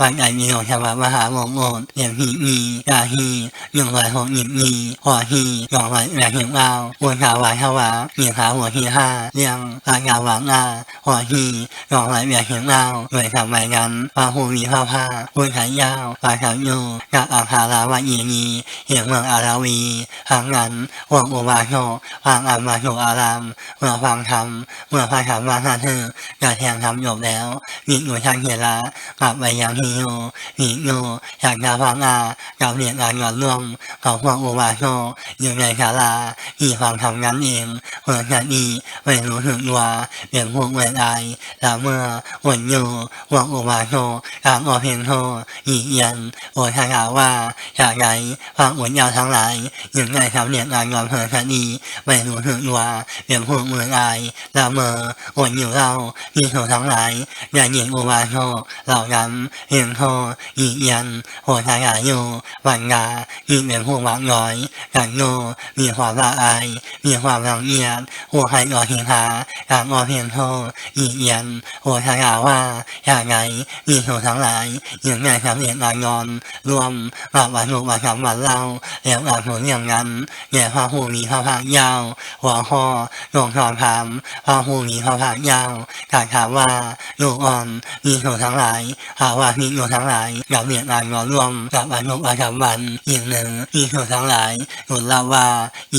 วันไหนมีของฉบับมหาโมโมดเดียมฮีมียาฮีหนึ่งร้อยหกหยิบมีหัวฮีสองร้อยแปดสิบเก้าวนขาวายขาวาหญิงขาหัวฮีห้าเรียงรากาวางหน้าหัวฮีสองร้อยแปดสิบเก้าหน่วยสมัยกันพาหูมีผ้าผ้าวนขายาวปลายขาวยูกับอาคาราวันยีนีเหียงเมืองอาราวีทางนั้นห่วงอุบาโชฟังอามาโชอารามเมื่อฟังธรรมเมื่อพระธรรมว่าท่านเธอจะแทงธรรมจบแล้วมีอยู่ทางเฮระกลับไปยังหีฮิโยฮิโยอยากจะฟังอากับเรียนงานก่อนร่วมของพวกอุบาโชอยู่ในศาลาที่ฟังธรรมนั้นเองเมื่อชาตินี้ไม่รู้ถึงว่าเป็นพวกเวทไอแต่เมื่อวันอยู่พวกอุบาโชทางอเพียงโทอีเอียนโอทางาว่าจากไหนฟังอุญญาวทั้งหลายอยู่ในสำเนียงงานก่อนเพื่อชาตินี้ไม่รู้ถึงว่าเป็นพวกเมืองไอละเมื่อวันอยู่เราที่ถูกทั้งหลายอย่าหญิงอุบาโชเหล่านั้นเพียงโทอีเอียนโอทางาอยู่วันงาที่เป็นพวกวักน้อยกันโนมีความละอายมีความรังเกียจหัวใครก่อเหิงหาการอเพียงโทอีเอียนหัวทางาว่าอย่างไรมีถูกทั้งหลายอยู่ในสำเนียงงานอนรวมกับวันลูกวันสามวันเล่าแล้วกับผลอย่างนั้นแก่พระผู้มีพระภาคยาวหัวข้อลงสอนถามพระผู้มีพระภาคยาวกาวถามว่าลูกอ่อนมีถูกทั้งหลายหาว่ามีอยู่ทั้งหลายกับเรียนงานงอนรวมกับวันลูกวันสามวันอีกหนึ่งมีถูกทั้งหลายหนุนเล่าว่า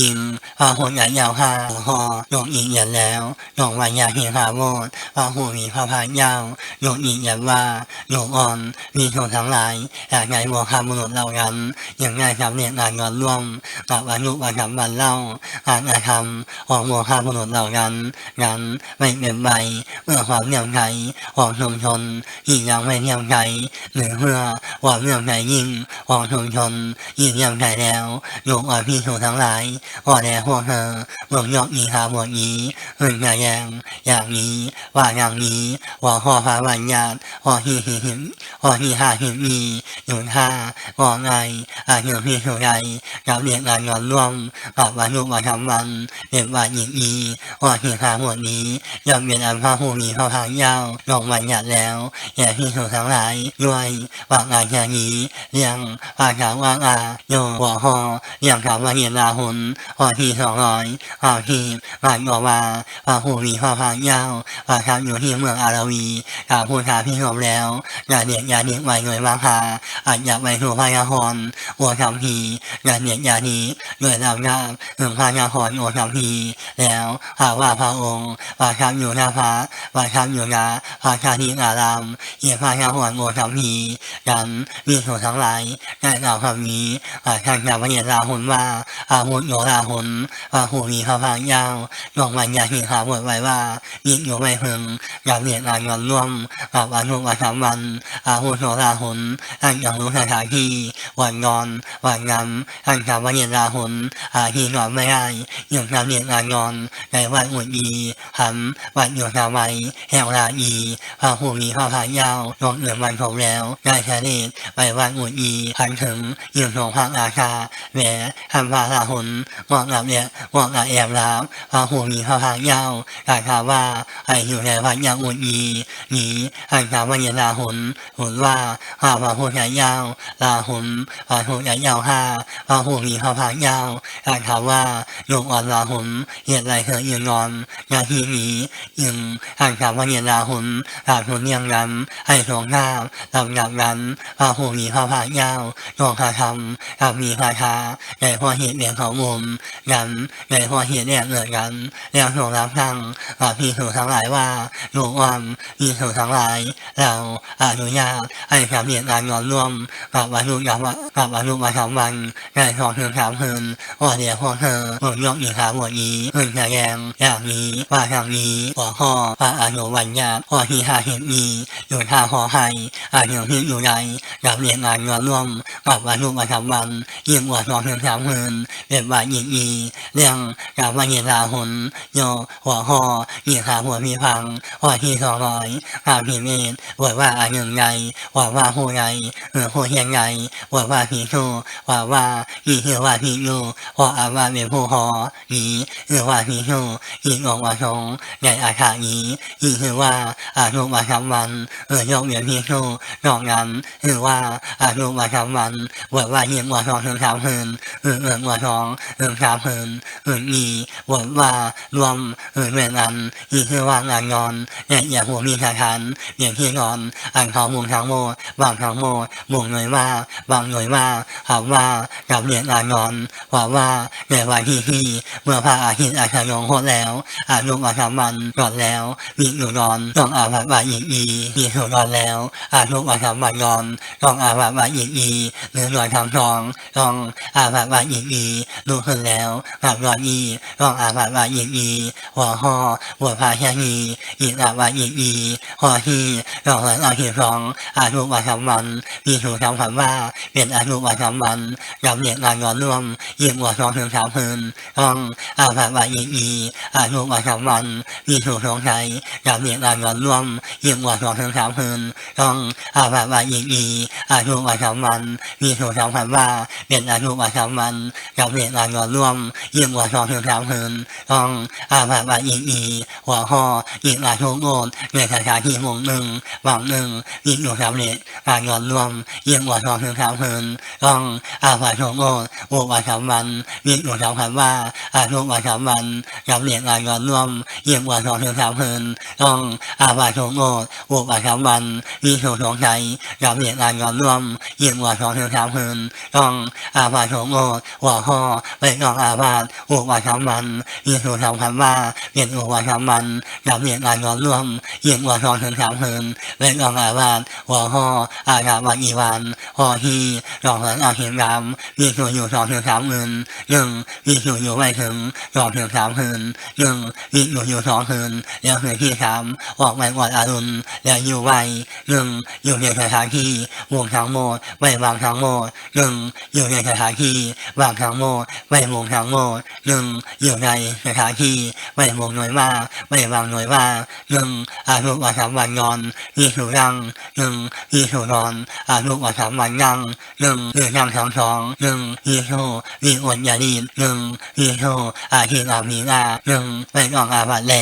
ยิงพระคนใหญ่ยาวห้าหัวข้อลงอีกอย่างแล้วลงวันยาเฮียหาโมดพระผู้มีพระภาคยาวลงอีกอย่างว่าลูกอ่อนมีถูกทั้งหลายอยากไงบัวคำมนุษย์เหล่านั้นอย่างไงกับเรียนงานงอนร่วมกับวันลูกวันสามวันเล่าการกระทำของโมฆะบุรุษเหล่านั้นนั้นไม่เป็นไปเมื่อความเนื่องใจของชุมชนยิ่งยังไม่เนื่องใจหรือเมื่อความเนื่องใจยิ่งของชุมชนยิ่งเนื่องใจแล้วโยมอ่อนพี่ชูทั้งหลายก็แด่พวกเธอเมืองยอกนี้หาหมวดนี้เงินอย่าแยงอย่างนี้ว่าอย่างนี้ว่าข้อพาวันญาติข้อที่หิหิมข้อที่ห้าหิมีอยู่ท่าว่าไงอายุพี่ชูใดกับเรียนงานงอนร่วมกับวันลูกวันทำวันเด็กวันหญิงอีว่าที่หาหมดนี้ย่อมเป็นอันพระผู้มีพระภาคยาวลงวันหยัดแล้วอย่าที่ถูทั้งหลายด้วย ว่างานแค่นี้เรียงภาษาว่างอาโยหัวหอเรียงถามว่าเหียนลาหุนข้อที่สองร้อยข้อที่งานบอกว่าพระผู้มีพระภาคยาวประทับอยู่ที่เมืองอาราวีกาพูดหาพี่ชมแล้ว อย่าเด็กอย่าเด็กไว้หน่วยมาหาอาจอยากไปถูกพยาหอนหัวคำพีอย่าเด็กอย่านี้โดยเราหน้าถึงพระยาหอนโอทัมพีแล้วหากว่าพระองค์ประทับอยู่หน้าพระประทับอยู่ณพระชาติอารามเอียพระยาหอนโอทัมพีดันมีส่วนทั้งหลายได้กล่าวคำนี้อาท่านจากพระเยาลาหุนว่าอาหุนโยลาหุนพระผู้มีพระภาคยาวลงวันยาหิหาบทไว้ว่ายิ่งอยู่ไม่พึงอยากเรียนงานงอนร่วมกับวันทุกวันสามวันอาหุนโยลาหุนท่านยังรู้สถานที่วันนอนวันงำท่านจากพระเยาลาหุนอาที่นอนไม่ได้ยู่นำเนียนงานนอนในวันอุ่นอีหำวันอยู่นาไว้แห่งลาอีพระผู้มีพระภาคยาวลงเอื่นวันผมแล้วได้เสด็จไปวันอุ่นอีพันถึงยืนทรงพระราชาแหวทำพระราหุนมองกับเนี่ยมองกับแอบลามพระผู้มีพระภาคยาวกล่าวถามว่าให้อยู่ในวันยังอุ่นอีนี้ท่านถามว่าเยลาหุนหุนว่าข้าพระผู้ใหญ่เย้าวลาหุนพระผู้ใหญ่เย้าห้าพระผู้มีพระภาคยาวกล่าวถามว่าโยมอ่อนลาหุนเหตุไรเธอยืนนอนนาทีนี้ยังห่างจากวันเย็นลาหุนหาหุนยังนั้นให้ทรงน้ำลำดับนั้นพระผู้มีพระภาคยาทรงคาทำกับมีคาถาในพอเหตุเรียนของมุมนั้นในพอเหตุเรียนเกิดกันแล้วทรงรับสั่งกับพี่ถูทั้งหลายว่าโยมอ่อนพี่ถูทั้งหลาย เราอนุญาตให้สำเร็จงานนอนร่วมกับวันลูกกับกับวันลูกมาสามวันในสองถึงสามคืนว่าเดียวพวกเธอผมยกอีกขาบทนี้เพิ่งแสดงอย่างนี้ว่าทางนี้หัวข้อพระอนุวัญญาข้อที่ห้าเห็นมีอยู่ท่าหอไห้อายุที่อยู่ในกับเรียนงานนอนร่วมกับวันลูกมาสามวันยิ่งกว่าสองถึงสามคืนเป็นว่ายิ่งอีเรื่องกับวันเย็นลาหุนโยหัวข้อยิ่งขาหัวมีพังข้อที่สองร้อยข้าพิเมตบทว่าอายุใหญ่ว่าว่าผู้ใหญ่หรือผู้เฮียงใหญ่บทว่าผีชูว่าว่าอีเหือว่าผียูว่าอาว่าเป็นผู้หอนีหรือว่าผีชูอีออกมาทรงในอาคานี้อีคือว่าอายุมาสามวันเออยกเหรียญผีชูนอกนั้นหรือว่าอายุประจำวันบวชว่ายิ่งกว่าสองถึงสามคืนหรือเอื่นกว่าสองถึงสามคืนหรือมีบทว่ารวมหรือเป็นอันที่ชื่อว่างานนอนและอย่างหัวมีสถานเปลี่ยนที่นอนอันเขามุงทั้งโมบางทั้งโมมุงหน่วยว่าบางหน่วยว่าคำว่ากับเรียนงานนอนว่าว่าในวันที่ที่เมื่อพระอาทิตย์อาชยงโคตแล้วอายุประจำวันก่อนแล้วมีอยู่นอนต้องอาบัตว่าอีอีมีอยู่นอนแล้วอายุประจำวันนอนต้องอาบัติว่าอีกอีหรือนอนทำทองต้องอาบัติว่าอีกอีดูขึ้นแล้วหลับนอนอีต้องอาบัติว่าอีกอีหัวห่อบวชพาแค่นี้อีอาบัติอีกอีหัวที่รองหลังเอาที่สองอายุประจำวันมีถูกทำคำว่าเป็นอายุประจำวันจำเหนียนงานนอนร่วมยิ่งกว่าสองถึงสามคืนต้องอาบัติว่าอีกอีอายุประจำวันมีถูกสงสัยจำเหนียนงานนอนร่วมยิ่งกว่าสองถึงสามคืนต้องอาบัติว่าอีอีอายุประจำวัน มีถูกทำคำว่าเป็นอายุประจำวันจำเนียนงานนอนร่วมยิ่งกว่าสองถึงสามคืนต้องอาบัติว่าอีอีหัวข้ออีกอายุโกนในสถานที่วงหนึ่งวังหนึ่งยิ่งอยู่สำเร็จการนอนร่วมยิ่งกว่าสองถึงสามคืนต้องอาบัติโกนโอประจำวันยิ่งอยู่ทำคำว่าอายุประจำวันจำเนียนงานนอนร่วมยิ่งกว่าสองถึงสามคืนต้องอาบัติโกนโอประจำวันมีถูกสงสัยจำเนียนงานนอนร่วมยิ่งกว่าสองถึงสามคืนต้องอาบัติโกนหัวข้อไปต้องอาบัติโอประจำวันมีถูกทำคำว่าเป็นโอประจำวันจำเนียนงานนอนร่วมยิ่งกว่าสองถึงสามคืนไปต้องอาบัติหัวข้ออาบัติวันอีวันพอที่รองหลังอาเห็นรำมีถูกอยู่สองถึงสามคืนหนึ่งมีถูกอยู่ไม่ถึงสองถึงสามคืนหนึ่งมีอยู่อยู่สองคืนแล้วคืนที่สามออกไปก่อนอรุณแล้วอยู่ไวหนึ่งอยู่ในสถานที่วงทั้งหมดไม่วางทั้งหมดหนึ่งอยู่ในสถานที่วางทั้งหมดไม่วงทั้งหมดหนึ่งอยู่ในสถานที่ไม่วงหน่วยว่าไม่วางหน่วยว่าหนึ่งอายุประจำวันนอนมีถูกนั่งหนึ่งมีถูกนอนอายุประจำวันนั่งหนึ่งมีนั่งสองสองหนึ่งมีโชมีอดยาดีหนึ่งมีโชอาทิตย์อามีนาหนึ่งไม่ต้องอาบัตแล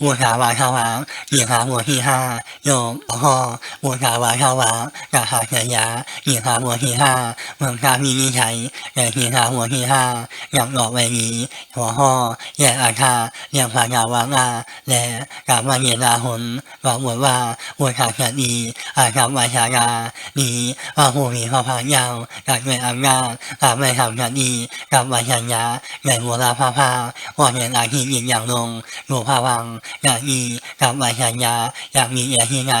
บูชาวาชาวางยีขาหัวที่ห้าโยมพ่อบูชาวาชาวากาหาเสยยายีขาหัวที่ห้าเมืองชามีนิชัยแต่ยีขาหัวที่ห้าอยังหลอกไวนี้ หัวห่อแยกอาคาเรียงพญาวางาและกามาเยลาหนบอกบทว่าบูชาเสียดีอาคาวาชายาดีว่าผู้มีพระพายาวจากด้วยอำนาจกาไม่ทำเสียดีกับวาชัญญาใหญ่โมราพาพาว่าเห็นอาที่ยินอย่างลงหลวพาวังอยากมีกับวาชัญญาอยากมีเอที่ไหน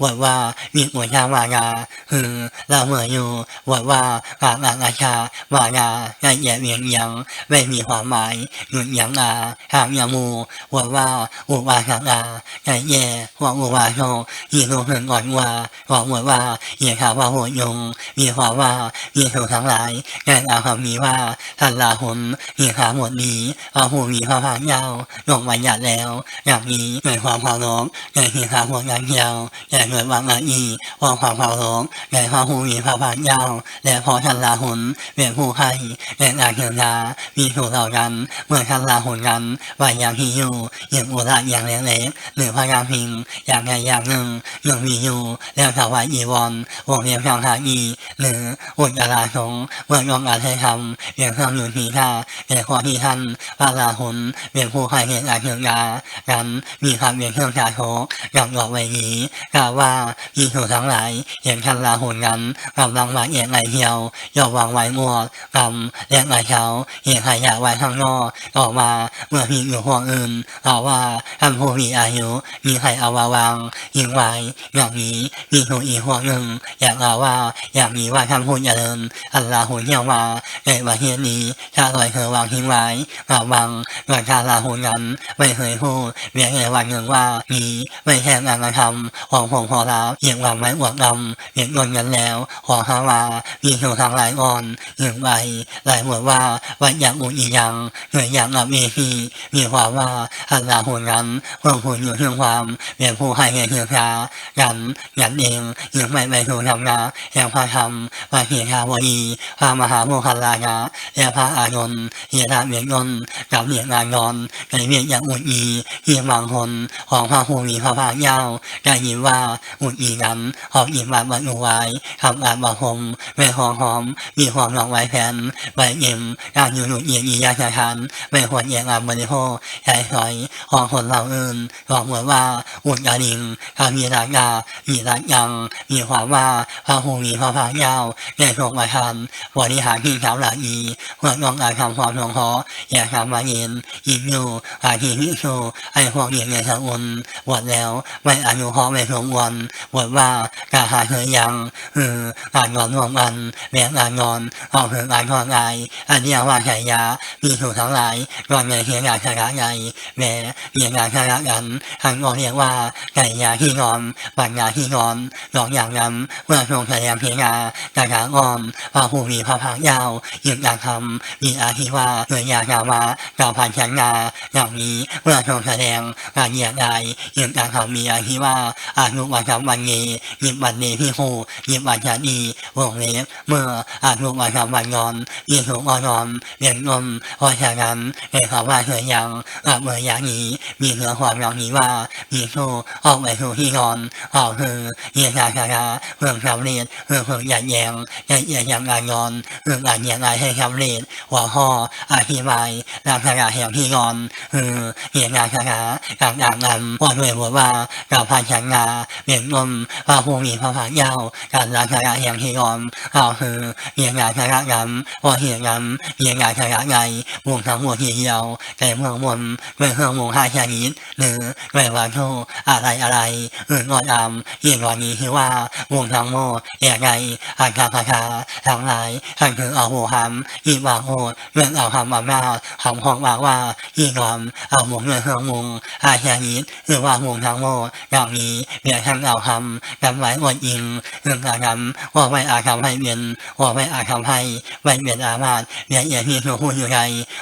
บทว่ามีหัวชาวายาคือเราเมื่ออยู่บทว่าปากอาชาวายาละเอียดเวียงยังไม่มีความหมายหยุดยังอาทางยามูบทว่าอุบาสังอาใจแย่ว่าอุบาโชยีรู้ถึงก่อนว่าบอกบทว่าเหยียขาว่าหัวยง มีความว่ามีถูกทั้งหลายแก่เอาคำนี้ว่าท่านลาหุนเหยียขาหมดนี้อาหูมีพระพางยาวลงบัญญัติแล้ว อย่างนี้เกิดความเผาร้องแก่เหยียขาหมดยางยาวแก่เกิดวางอานอีความความเผาร้องแก่พระหูมีพระพายาวและพอท่านลาหุนเป็นผู้ให้แก่อาเขียนยามีถูกเหล่ากัน เมื่อท่านลาหุนกันว่าอย่างที่อยู่อย่างอุระอย่างเล็กๆหรือพระยาพิงอย่างใดอย่างหนึ่งยังมีอยู่แล้วถวายอีวอนวงเรียนทางทาอีหรืออุจจาราสงเมื่อยองอาจให้ทำเรียนเครื่องอยู่ที่ท่าแต่ข้อที่ท่านพระลาหุนเป็นผู้ให้เหตุอาเขียนยากันมีคำเรียนเครื่องชาโชกอย่างบอกไว้นี้กล่าวว่ามีถูกทั้งหลายเห็นท่านลาหุนกันกำลังวางเอียงไหลเหี่ยวย่อวางไว้มัวกำและไหลเช้าเห็นขยะไว้ข้างนอกออกมาเมื่อพิงอยู่ห้องอื่นกล่าวว่าท่านผู้มีอายุมีใครเอาวาวางยิงไว้อย่างนี้มีถูอีกห้องหนึ่งอยากกล่าวว่าอยากมีว่าท่านผู้เจริญอัลลาหุนเหี่ยวมาในประเทศนี้ถ้าลอยเธอวางทิ้งไว้กล่าววางเกิดชาลาหุนนั้นไม่เคยพูดเพียงในวันหนึ่งว่านี้ไม่แค่งานกระทำของผมพอรับเยียงวางไว้อวดดำเยียงเงินกันแล้ว ขอฮาว่ามีถูกทางหลายอ่อนหนึ่งใบหลายหมวว่าวันอย่างอุ่นอีกย่างเหนื่อยอย่างอับเอฮีมีความว่าอัลลาหุนนั้นเพิ่มพูนอยู่ถึงความเป็นผู้ให้เงินเฮือชากันยันเองยังไม่ไปถูกทำนาแห่งพระธรรมพระเหียราวดีพระมหาโมคัลลานะและพระอานนท์เฮียราเมียนนท์กับเมียนานอนในเมียนอย่างอุ่นอีเฮียบางคนของพระภูมิพระพายาวได้ยินว่าอุ่นอีนั้นหอบหยิบมาบรรจุไว้ทำการบอกผมเวหอมหอม มีความหลอกไว้แผ่นใบเอ็มการอยู่หนุนเอียงอียาชาชันไม่ควรเอียงอาบริโภคใช้สอยของคนเราอื่นบอกเหมือนว่าอุ่นกระดิ่งกามีรักยามีรักยัง มีความว่าพระภูมิพระพายาวในโลกมาทันบริหารที่สาวหลาอีเพื่อต้องกาทำความหลงหออย่าทำมาเย็นยิงอยู่อาทีวิโชไอพวกเรียนในสกุลบวชแล้วไม่อนุเคราะห์ไม่สมวันบวชว่าการหาเฮยยังเออการนอนร่วมกันแบ่งการนอนออกเหินการทอดกายอันเรียกว่าฉายามีถูกทั้งหลายก่อนในเฮียงานชนะใหญ่แม้เฮียงานชนะกันทางก็เรียกว่าฉายาที่นอนปัญญาที่นอนหลอกอย่างนั้นเมื่อทรงแสดงเพียงาการหางอมพระผู้มีพระภาคยาวยืนการทำมีอาทิว่าเกิดยากาวาการพันชันงาอย่างนี้เมื่อทรงแสดงการเหยียดใดยืนการทำมีอาทิว่าอานุวันจำวันนี้ยิบวันนี้พี่หูยิบวันชาดีวงเล็บเมื่ออานุวันจำวันนอนยินถูกอ่อนอมเรียนนมเพราะฉะนั้นในคำว่าเธอยังอาเมื่อยางนี้มีเนื้อความย่างนี้ว่ามีสู้ออกไปสู่ที่นอนออกคือเยียชาชาเพื่อสำเร็จเพื่อเพื่อหยัดแยงยัดแยงอย่างการนอนเพื่อการเยียงให้สำเร็จหัวข้ออธิบายลักษณะแห่งที่นอนคือเยียชาชาการอ่านนำว่าด้วยบทว่าการพันชนงาเรียนนมพระภูมิพระภาคยาการลักษณะแห่งที่นอนก็คือเยียชาชาน้ำว่าเหียงน้ำเยียชาชาใหญ่วงทั้งหมดทีเดียวแต่เมืองบนเป็นเครื่องวงห้าชนิดหรือเวลาโทอะไรอะไรอื่นก็ตามเยี่ยงวันนี้คือว่าวงทั้งหมดแยกไงอันคาคาคาทั้งหลายท่านคือเอาหัวหำอีบางโหดเรื่องเอาคำอำนาจคำของบอกว่ายี่งอมเอาหมวกเงินเครื่องวงอาชนิดคือว่าวงทั้งหมดอย่างนี้เดี๋ยวท่านเอาคำจำไว้อวดยิงเรื่องการทำว่าไม่อาจทำให้เบียนว่าไม่อาจทำให้ไม่เบียนอามาตเบียนเอียที่ถูกพูดอยู่ใน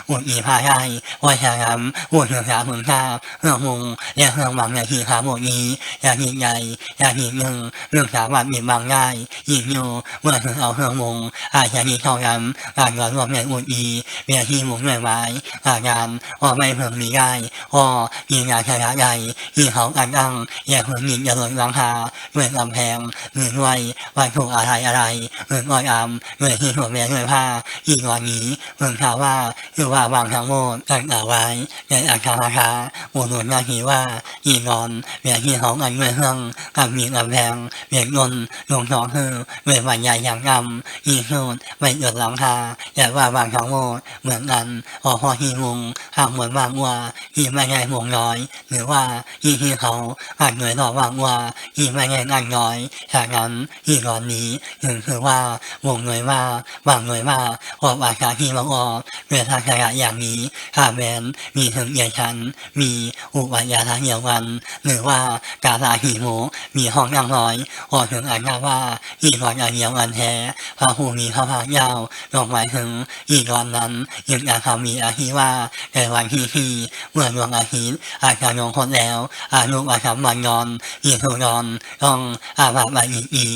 อุดอีพาได้ว่าชาคำอุดถึงสามถึงเก้าเรื่องวงเรียกเรื่องบางในที่ขาหมดนี้อย่ากยิงใหญ่อย่ากยิงหนึ่งเรื่องสามารถมีบางได้ยิ่งอยู่เมื่อถึงเอาเครื่องวงอาชนิดเท่านั้นการรวมในอุดอีเบียนที่มุงหน่วยไม้อาการว่าไม่เพิ่มมีได้ว่ายิงงานชนะใหญ่ที่เขาอันอังอย่าเพิ่งยิงอย่าล่นลังคาเหมื่อกำแพงเหรือด้วยวันถูกอะไรอะไรเหรือนอ้อยอำเหมื่อที่หัวแม่ด้วยผ้าอีกวันนี้เหมืองข่าวว่าคือว่าบางทั้งหมดตั้งแต่ไว้ในอาคาราคาหมู่หนุนนาทีว่าอีนอนเบียที่ของอันเมื่อเฮืองกับมีกำแพงเบียเงินลงสองคือเมื่อวันใหญ่อย่างงำอีสูดไม่หยุดหลังคาแต่ว่าบางทั้งหมดเหมือนกันพอพอฮีมุงหากเหมือนบางว่าฮีไม่ไงมุงน้อย หรือว่าฮีที่เขาอาจเหนื่อยหนอบางว่าฮีไม่ไงงานน้อยฉะนั้นฮีตอนนี้ถึงคือว่าวงหน่วยว่าบางหน่วยว่าออกอากาที่บางออกเมื่อทาขยะอย่างนี้ถ้าแมนมีถึงเอียชัน มีอุปยาทางเหี่ยววัน หรือว่าการาหีหมูมีห้องนั่งร้อยออกถึงอันนาว่าอีกวันอันเหี่ยวอันแท้พระหูมีพระภาคยาวลงหมายถึงอีกวันนั้นยึดอาคามีอาทิว่าในวันที่ที่เมื่อดวงอาทิตย์อาจารย์ลงคนแล้วอานุอาคำวันนอนอีทุนอนองอาบาบาอีอี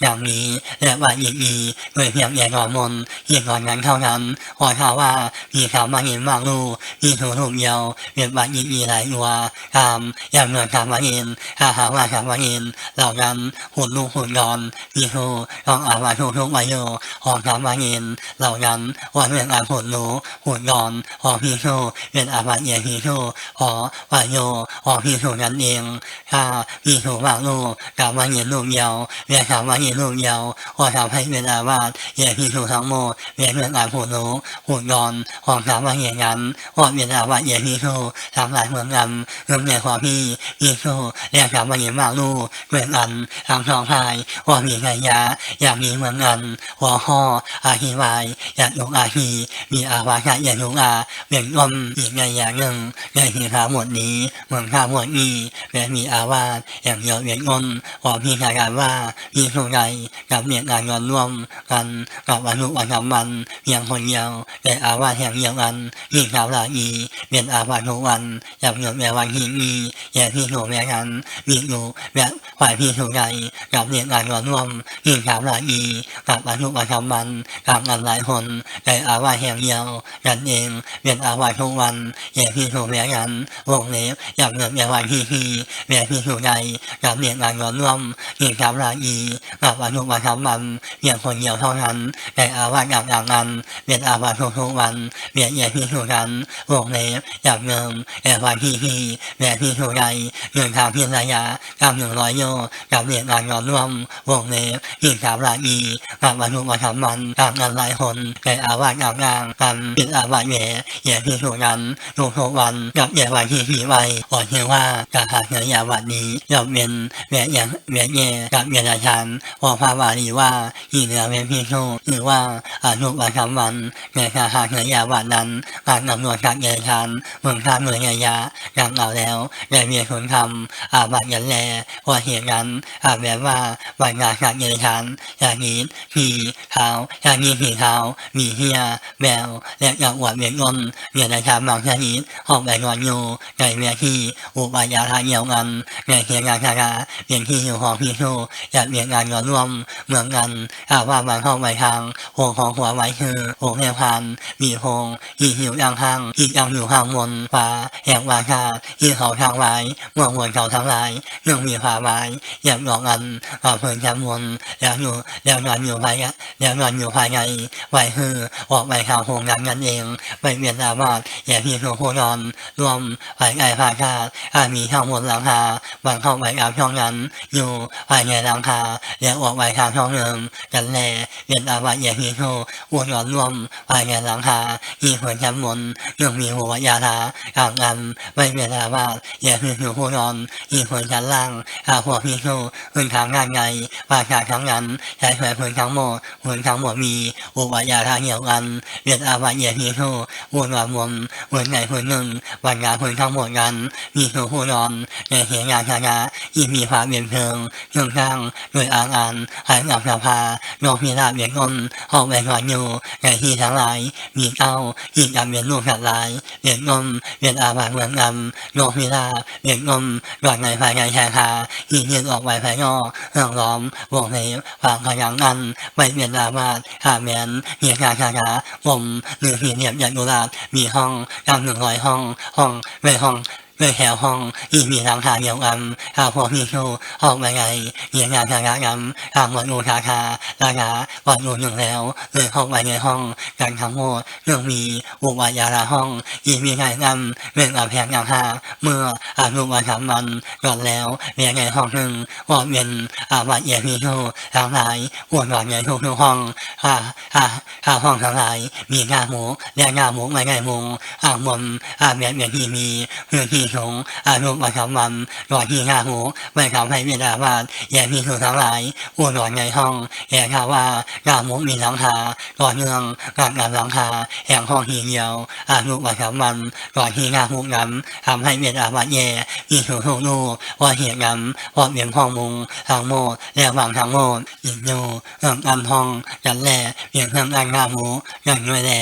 อย่างนี้และบาอีอีโดยเพียงแย่นอนมนอียงกวันนั้นเท่านั้นขอท้าว่ามีคำมาเห็นมากลูกมีถูถูกเดียวเรียนบาอีอีหลายตัวตามอย่างเงินคำมาเห็นถ้าหาว่าคำมาเห็นเหล่านั้นหุ่นลูกหุ่นนอนมีถูกต้องอาบาทุกทุกวันโยของคำมาเห็นเหล่านั้นวันเรื่องอาหุ่นลูหุ่นนอนพอพี่ถูเป็นอาบาเอียพีถูพอว่าโยพอพี่ถูนั้นเองถ้าพี่ถูมากลูกกลับมาเห็นลูกเดียวเรียกคำมาเห็นลูกเดียวพอทำให้เป็นอาบาตเอียพี่ถูทั้งหมดเรียกเรื่องอาหุ่นลูหุ่นนอนของคำมาเห็นนั้นว่าเป็นอาบาเอียพี่ถูทำหลายเหมือนกันเรื่องในความพี่พี่ถูเรียกคำมาเห็นมากลูกเหมือนกันทางสองพายว่ามีไงยาอย่างนี้เหมือนกันหัวข้ออาธิบายอยากลงอาทีมีอาวาสอย่างลงอาเบี่ยงลมอีกในอย่างหนึ่งในที่ขาหมดนี้เมือนขาหมดนี้และมีอาวาสอย่างเดียวเบี่ยงลมว่าพี่ขายว่าพี่สุใดกับเมียการเงินร่วมกันกับอนุวันทำมันเพียงคนเดียวแต่อาวาสแห่งเดียวกันยิ่งสาวหลาอีเป็นอาวาสทุกวันอย่างเงินแม่วันที่มีอย่างที่ถูแม่กันมีอยู่แบบฝ่ายพี่สุใดกับเมียการเงินร่วมยิ่งสาวหลาอีกับอนุวันทำมันกับงานหลายคนแต่อาวาสแห่งเดียวกันเองเป็นอาวาสทุกวันอย่างที่ถูแม่กันวงเล็บอย่างเงินแม่วันที่ที่แม่พี่สุใดกับเมียการเงินร่วมกิจกรรมราอีกับวันทุกวันทั้งวันเพียงคนเดียวเท่านั้นในอาวาสอย่างอย่างนั้นเป็นอาวาสทุกๆวันเปลี่ยนแยกที่ถูกกันวงเล็บจากเดิมแต่วันที่ที่และที่ถูกใจเดินทางเพียงระยะกับหนึ่งร้อยโยกับเรียนงานยอดร่วมวงเล็บกิจกรรมราอีกับวันทุกวันทั้งวันกันหลายคนในอาวาสอย่างอย่างกันเป็นอาวาสแหวแยกที่ถูกกันทุกๆวันกับแยกวันที่ที่ไว้บอกเพียงว่าการหาเงินยาวันนี้ย่อมเป็นแหวนอย่างแหวนแย่กับเงินอาจารย์พอพระบาลีว่าที่เหนือเป็นพิโชหรือว่าอานุวันคำวันในกาหาเงินยาวันนั้นการนำนวลการเงินชานเมืองข้ามเมืองยายาดังเอาแล้วได้มียคนทำอาบัตยันแลว่าเหตุนั้นอาแบบว่าวันงานการเงินชานอย่างนี้ผีเท้าอย่างนี้ผีเท้ามีเฮียแบวและอยางอวดเวียนงนเงินอาจารย์บางชนิดออกไปนอนอยู่ในเมียที่อุปายาทาเหี่ยวกันในเหตุงานคาราเปลี่ยนที่อยู่ของพี่โชอยากเปลี่ยนงานย้อนร่วมเหมือนกันอาว่าบางเข้าไปทางหงของหัวไว้คือหงแห่งพันมีหงอีหิวยังห้างอียังอยู่ห้างบนฟ้าแห่งวาชาอีเขาทางไว้เมื่อวนเขาทั้งหลายเรื่องมีฟ้าไว้อยากหลอกกันก่อเพิ่นจำมนแล้วอยู่แล้วนอนอยู่ภายแล้วนอนอยู่ภายในไว้คือออกไปทางหงนั้นนั่นเองไปเวียนอาบาดอย่าพี่โชโคนอนรวมภายในภาชาอามีทั้งหมดหลังคาบางเข้าไปกับช่องนั้นอยู่ภายในหลังคาแล้วออกไปทางช่องเดิมกันแลเวียนอาบาดอย่าพี่โชวนอนรวมภายในหลังคามีหัวจำมนยังมีหัวยาทากลางกันไม่เวียนอาบาดอย่าพี่โชโคนอนมีหัวชั้นล่างอาหัวพี่โชพื้นทางงานไงภาชาทั้งนั้นใช้แผลพื้นทั้งหมดพื้นทั้งหมดมีอุปยาทาเหี่ยวกันเวียนอาบาดอย่าพี่โชวนอนรวมเหมือนในพื้นหนึ่งวันงานพื้นทั้งหมดกันมีหัวผู้นอนในเหตุงานชนะอีมีฟ้ามเบียนเพลิงเครื่องข้างโดยอางอันหายอับสภาโนพิราบเบียนก้นหอกแหวนอนอยู่ในที่ทั้งหลายมีเก้าอีกำเบียนลูกสัตว์ลายเบียนก้มเบียนอาบาเมืองงำโนพิราบเบียนก้มก่อนในภายในแชร์คาอียืนออกไว้ภายนอกเรื่องล้อมวงเหวฝังขยังอันไม่เบียนอาบาดขาเมียนเหตุการณ์ชนะผมหรือหตุเหยียบยันกุลาดมีห้องกำหนึ่งร้อยห้องห้องไม่ห้อง ไม่แถวห้องอีมีหลังคาเดียวกันข้าพวกพี่ชูออกมาไงเยียงานทางการกันทางหมดนูชาคาลาลาก่อนนูหนึ่งแล้วเลยห้องไปในห้องกันทั้งหมดเรื่องมีอุบายาลาห้องอีมีไงกันเรื่องอาแพงอย่างหาเมื่ออานุมาสามวันก่อนแล้วเรียนในห้องหนึ่งว่าเวียนอาบัดเยียพี่ชูทั้งหลายวนหวานในทุกทุกห้องอ่าอ่าอ่าห้องทั้งหลายมีงาหมูและงาหมูไม่ไงมุงอ่างมนอ่าเมียนเมียนที่มีเพื่อที่สงอานุมาทำวันก่อนที่ข้าหูไม่ทำให้เวลาว่าแย่มีถูกทั้งหลายอ้วนอนในห้องแย่ข้าว่าก้ามุกมีหลังคาก่อนเนื่องการงานหลังคาแห่งห้องหีเดียวอานุมาทำวันก่อนที่ข้าหูนำทำให้เวลาว่าแย่มีถูกทุกนู่ว่าเหตุนำว่าเปลี่ยนห้องมุงทางโมดและววางทางโมดอีกอยู่เรื่องการห้องกันแล่เปลี่ยนเครื่องการข้าหูอย่างด้วยแล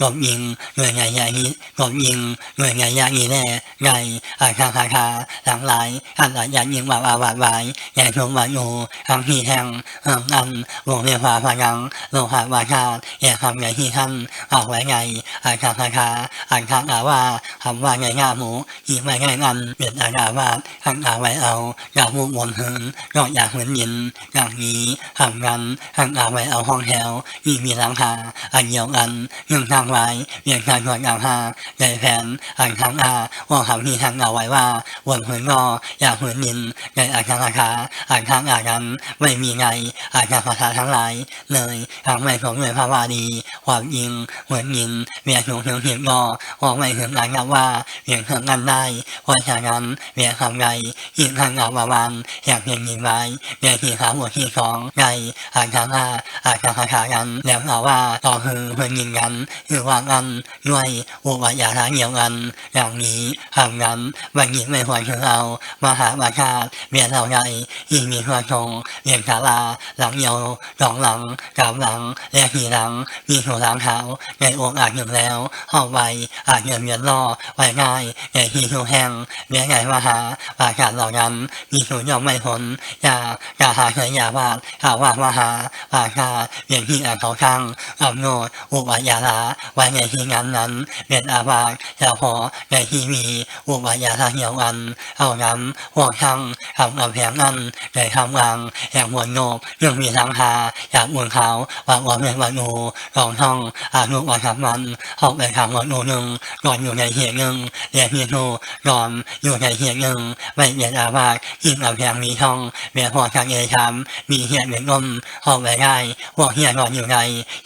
กบยิงด้วยไงยาฮิกบยิงด้วยไงยาฮีแล่ไงอาคาคาคาหลังไหลอันหลายยันยิงว่าอาวาดไว้ใหญ่ชมวายูทางที่แห่งเฮิงอันวงเรียฟ้าพยังโลหะวาชาแย่คำใหญ่ที่ท่านออกไว้ไงอาคาคาคาอันคาอาว่าคำว่าไงง่าหมูอีไม่ไงอันเปลี่ยนอากาว่าอันอาไว้เอาอยากมุกวนหึงก็อยากเหมือนยินอย่างนี้ห่างกันอันอาไว้เอาห้องแถวอีมีหลังคาอันเดียวกันยังทางไว้เปลี่ยนทางหวดอย่างหาใหญ่แผนอันทางอาว่าคำที่ทางเอาไว้ว่าวนหืนงออยากหืนนินในอาคาราคาอานทางอานนั้นไม่มีไงอาคาคาถาทั้งหลายเลยทางไม่ของเลยพระวาดีความยิงเหมือนยินเมียถูกถึงเหียงงอว่าไม่ถึงงานนับว่าเพียงเท่านั้นได้เพราะฉะนั้นเมียทำไงยิงทางเอาวาวันอยากเพียงยิงไว้เมียที่ขาหัวที่สองไงอานทางอาอาคาคาถากันแล้วเอาว่าต่อคือเพื่อนยิงกันคือว่ากันด้วยอุบายาทางเหียวกันอย่างนี้ทำนั้นวันนี้ไม่ควรคือเรามหาบาชาติเมียเราใหญ่ยิ่งมีความทรงเรียนศาลาหลังเยาวสองหลังสามหลังและสี่หลังมีหัวหลังเท้าในองค์อาจหนึ่งแล้วห้องไวอาจเงินเงินล่อไว้ง่ายในที่หูแห้งเลี้ยงใหญ่มหาบาชาติเหล่านั้นมีสูญยอมไม่พ้นยากาหาเคยยาวาดหาวว่ามหาบาชาติเรียนที่อ่านเขาช่างอำนวยอุปยาลาไว้ในที่งานนั้นเป็นอาบาสยาพอในที่มีอุปบายาทางเหี่ยวอันเอาน้ำห่วงช่างทำกำแพงอันในทำกลางแห่งมวลโนบเรื่องมีสังหาอยากมวลขาววางวางเมียนวันโนรองท่องอานุวันทำมันหอกในทางวันโนหนึ่งนอนอยู่ในเหตุหนึ่งเรียนเฮียโนนอนอยู่ในเหตุหนึ่งไม่เมียนอาวาสยิ่งกำแพงมีช่องเมียพอทางเอชามมีเหียเหมือนนมหอกไปได้ห่วเหียนอนอยู่ใน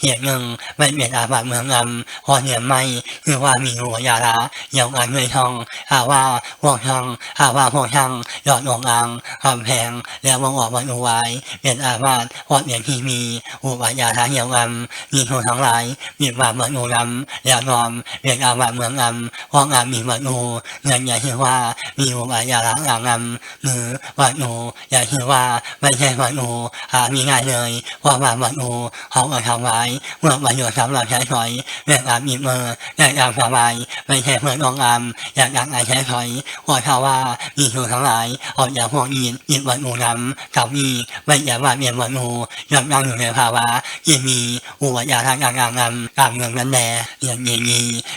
เหตุหนึ่งไม่เมียนอาวาสเมืองลำพอเหียไม่คือว่ามีหัวยาละเยาวอันด้วยทองหาววาห่วงช่างหาว่าห่วงช่างยอดองอังคำแพงแล้วมองออกมันอุไว้เมียนอาวาสพอเมียนที่มีอุบายาทางเหี่ยวอันมีทุนทั้งหลายมีความเหมือนอูลำแล้วนอมเรียนอาวาสเมืองลำห้องอันมีเหมือนอูเงินใหญ่ที่ว่ามีอุบายาทางอ่างลำมือวันอูใหญ่ที่ว่าไม่ใช่วันอูหามีง่ายเลยเพราะว่าวันอูเขาเอาทำไว้เมื่อวันอยู่สำหรับใช้ถอยเรื่องอามีมืออยากตามสบายไม่ใช่เพื่อนองอามอยากดังไอใช้ถอยว่าถ้าว่ามีทุนทั้งหลายออกจากพวกอีนอีวันอูลำกับอีไม่อยากว่าเมียนวันอูยังนั่งอยู่ในภาวะที่มีอุบายาทางอ่างำกางเมืองนั้นแหลอย่างนี้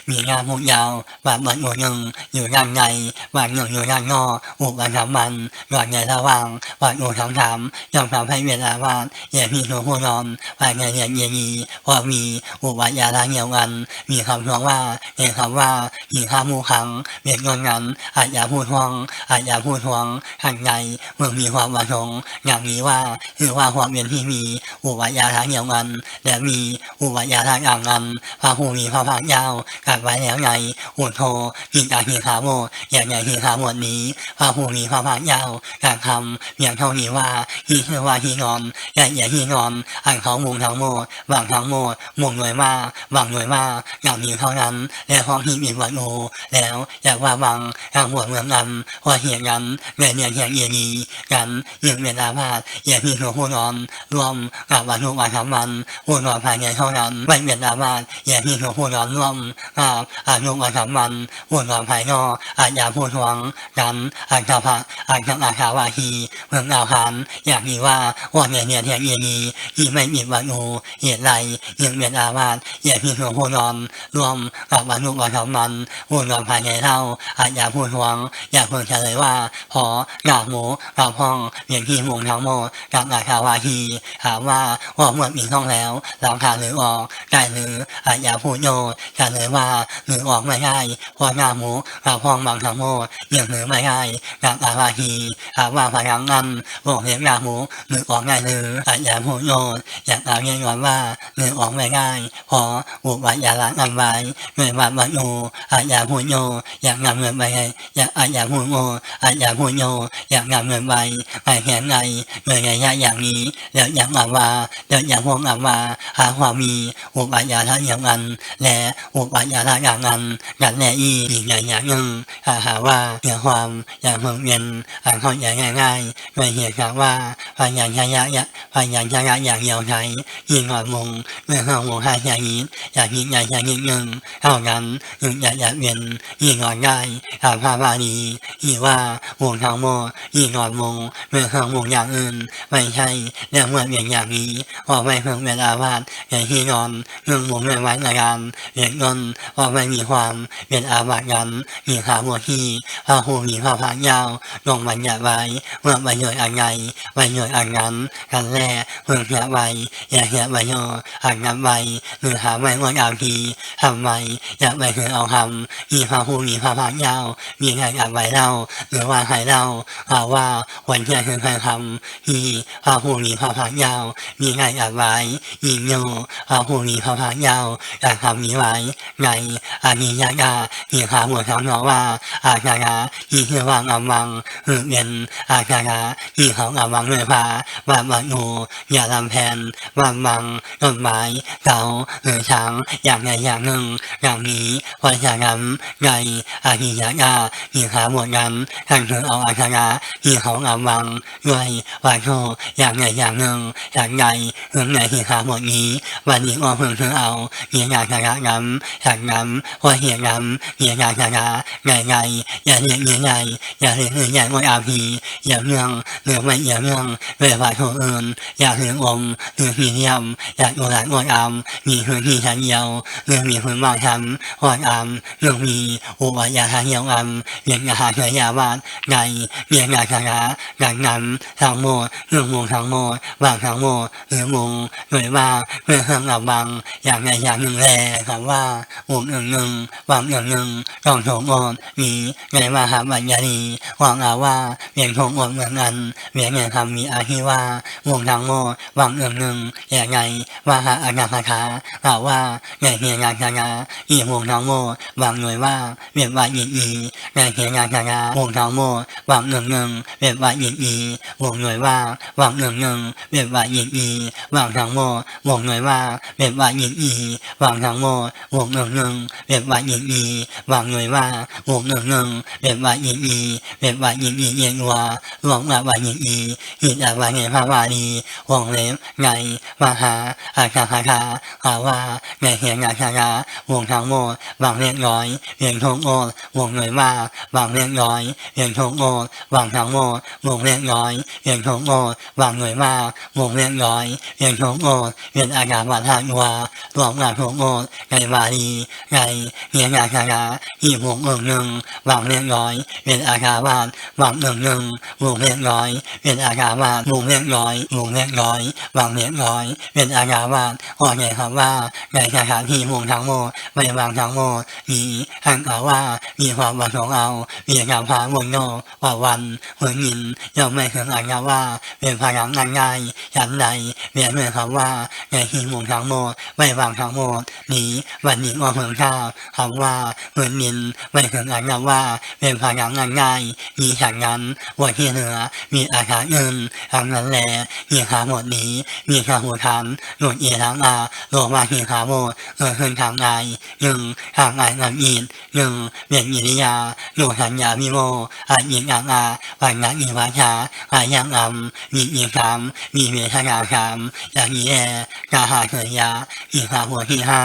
มีงานพวกยาวบางวันอูหนึ่งอยู่ด้านในบางหนึ่งอยู่ด้านนอกอุบายามันหลอดในระหว่างวันอูทั้งสามยังทำให้เวลาว่างอย่ามีหัวหัวนอนภายในอย่างนี้พอมีอุบายาทางเดียวกันมีคำร้องว่าเห็นคำว่าหิงข้ามูขังเบียดเงินงั้นอาจอย่าพูดห่วงอาจอย่าพูดห่วงหันในเมื่อมีความประสงค์อย่างนี้ว่าคือว่าความเวียนที่มีอุบายาทางเดียวกันและมีอุบายาทางอ่างกันพระผู้มีพระภาคยาวกัดไว้แล้วไงอุทโธกินจากหิขาโมอย่างใหญ่หิขาหมดนี้พระผู้มีพระภาคยาวการทำเพียงเท่านี้ว่าฮีคือว่าฮีงอนใหญ่ใหญ่ฮีงอนอันเขามุงทั้งหมดบางทั้งหมดมุงหน่วยมากบางหน่วยมากอย่างนี้เท่านั้นและพร้อมที่มีวันโอแล้วอยากว่าบางทางหัวเมืองนั้นว่าเหียงกันเรียเรียเหียงเอียนีกันยิ่งเวลาพาดอย่ามีหัวหัวนอนรวมกับวันทุกวันทั้งวันหัวนอนภายในเท่านั้นไม่เวลาพาดอย่ามีหัวหัวนอนรวมกับอานุวันทั้งวันหัวนอนภายนอกอาจอย่าพูดหวงกันอาจจะพักอาจจะอาคาวาฮีเมืองอาคันอยากมีว่าว่าเรียนเรียเหียงเอียนีที่ไม่มีวันโอเหตุไรยิ่งเวลาพาดอย่ามีหัวหัวนอนรวมกับวันทุกวันทั้งวันหัวนอนภายในเท่าอาจอย่าพูดหวง อย่าพิ่งเฉลยว่าพอหนาหมูกับห้องเรียนที่มุงทั้งหมดกับอาคาวาฮีถามว่าว่าเมื่อมีห้องแล้วลังคาหรือออกได้หรืออาจอย่าพูดโยเฉลยว่าหรือออกไม่ได้เพราะหน้าหมูกับห้องบางทั้งหมยังหรือไม่ได้กับอาคาวาฮีถามว่าพลังงานบอกเรียนหน้าหมูหรือออกได้หรืออาจอย่าพูดโยอยากเอาเงี้ยว่าหรือออกไม่ได้พออุบายาละนำไว้เงินว่าบันโออาจอย่าพูดโยอยากนำเงินไปอยากอาอย่าพูดโงออย่าพูดโยอยากนำเงินไปไปแค่ไหนเงินระยะอย่างนี้แล้วอยากอาว่าแล้วอยากพวงอาว่าหาความมีอุบายาละอย่างนั้นและอุบายาละอย่างนั้นกันแน่อีอีกอย่างอย่างหนึ่งหาหาว่าอย่าความอย่างเมืองเย็นอ่านข้าใจง่ายๆไม่เห็นครับว่าพยานชะยะยะพยานชะยะอย่างเดียวใช้ยิ่งหอดมงเมื่อเข้ามงห้อย่างนี้อยากยิ่งใหญ่อย่างยิ่งหนึ่งเท่านั้นยิ่งอยากอยากเวียนยิ่งหอดได้ถามพระบาลีอีว่าหมวงทางโมยิ่งหอดโมเมื่อเข้ามงอย่างอื่น ไม่ใช่เรื่องเมื่อเวียนอย่างนี้พอไม่เพิ่งเวลาวาดอย่างที่นอนเรื่องมวงไม่ไว้ในการเรียนเงินพอไม่มีความเป็นอาวาสกันมีขาโมที่พระหูมีพระพักยาวลงบัญญัติไว้เมื่อประโยชน์อะไรประโยชน์อันนั้นกันแรกเพิ่งเหียไว้อย่าเหียประโยชน์อันนั้นไว้หรือหาไม่งดเอย่างทีทำไมอย่าไปถือเอาคำมีพระหูมีพระพักยาวาเมีใครอัดไว้เล่าหรือว่าใครเล่าหาว่าวันเที่ยงคือใครทำที่พระหูมีพระพักยาว มีใครอัดไว้ยิงโยพระหูมีพระพักยาวอยากทำนี้ไว้ในอานิยากามีขาหมดทั้งนอว่าอาชาที่ชื่อว่างอมังหรือเป็นอาชาที่เขาอมังเลยพาว่าบังนูอย่าลำแพนว่ามังต้นไม้เก่าหรือช้างอย่างใดอย่างหนึ่งอย่างนี้เพราะฉะนั้นในอานิยากาที่ขาหมดนั้นท่านคือเอาอาชาที่เขาอมังด้วยวาโทอย่างใดอย่างหนึ่งอย่างใดเรื่องไหนที่ขาหมดนี้ วันนี้ก็เพิ่งคือเอาเหียอาชานั้นจากนั้นพอเหียนั้นเหียอาชาไงไงอย่าเรียกเหียไงอย่าเรียกเหียใหญ่ว่าอาพีอย่าเมืองหรือไม่อย่าเมืองเวลาโทอื่นอย่าเรียกอมหรือพีเนียมอย่าโอรานอดอามมีพื้นที่ชั้นเดียวหรืองมีพื้นบางชั้นอดอามหรืองมีอุบาทานยาทางเ nhiều âm những nhà hàng người nhà bạn ngày nhiều nhà nhà nhà ngày năm tháng một hương mùng tháng một vàng tháng một hương mùng người ba người hương là bằng อย่างในอย่างหนึ่งแลครับว่าหมู่หนึ่งหนึ่งวางหนึ่งหนึ่งกองถงอดมีไงมาหาบัญญานีวางอาว่าเวียนถงอดเหมือนกันเวียนเงินทำมีอาฮิว่าวงทางโมวางหนึ่งหนึ่งอย่างไงว่าหาอาณาคาคากล่าวว่าไงเฮียงานชางาอีวงทางโมวางหน่วยว่าเวียนว่าอีอีไงเฮียงานชางาวงเท้าโมวางหนึ่งหนึ่งเวียนว่าอีอีวงหน่วยว่าวางหนึ่งหนึ่งเวียนว่าอีอีวางทางโมวงหน่วยว่าเวียนว่าอีอีวางทางโมวงหนึ่งหนึ่งเวียนว่าอีอีวางหน่วยว่าวงหนึ่งหนึ่งเวียนว่าอีอีเวียนว่าอีอีเอียงว่าหลวงว่าว่าอีอีหินอาว่าไงพระวารีวงเล็บไงมหาอาคาคาคาหาว่าไงเฮียงาคากาวงทางโมวางเรียกร้อยเวียนทงโอดวงหน่วยว่าวางเรียกร้อยเวียนทงโอดวางทางโมวงเรียกร้อยเวียนทงโอดวางหน่วยว่าวงเรียกร้อยเวียนทงโอดเวียนอากาศวัฏานวาหลวงงานทงโอดไงวารีไงเฮียงานคากาอีวงเอิงหนึ่งวางเรียกร้อยเวียนอากาศวาดวางหนึ่งหนึ่งวงเรียกร้อยเวียนอากาศวาดวงเรียกร้อยวงเรียกร้อยวางเรียกร้อยเวียนอากาศวาดว่าไงครับว่าไงคาคาที่วงทั้งโมไม่วางทั้งโมมีหันเอาว่ามีความประสงเอามีการพาวงโนว่าวันเหมือนยินย่อมไม่ถึงอากาว่าเป็นพลังงานง่ายฉันใดเวียนเหมือนคำว่าไงที่วงทั้งโมดไม่วางทั้งโมดนี้วันนี้ว่าเมืองข้าคำว่าเหมือนยินไม่ถึงอากาศว่าเป็นพลังงานง่ายมีฉันนั้นวันที่เหนือมีอาคารเงินทางนั้นแหละมีขาหมดนี้ มีขาหัวทำหนุนเอียทั้งอาโลมาหีขาโมดเออขึ้นทางไงหนึ่งทางไงนำอินหนึ่งเปลี่ยนอิริยาหนูสัญญามิโมอายิงอางอาปัญญาอิวาชาอายังอัมมีอีคำมีเวทนาคำอย่างนี้แลกาหาเหียยาอีหาหัวที่ห้า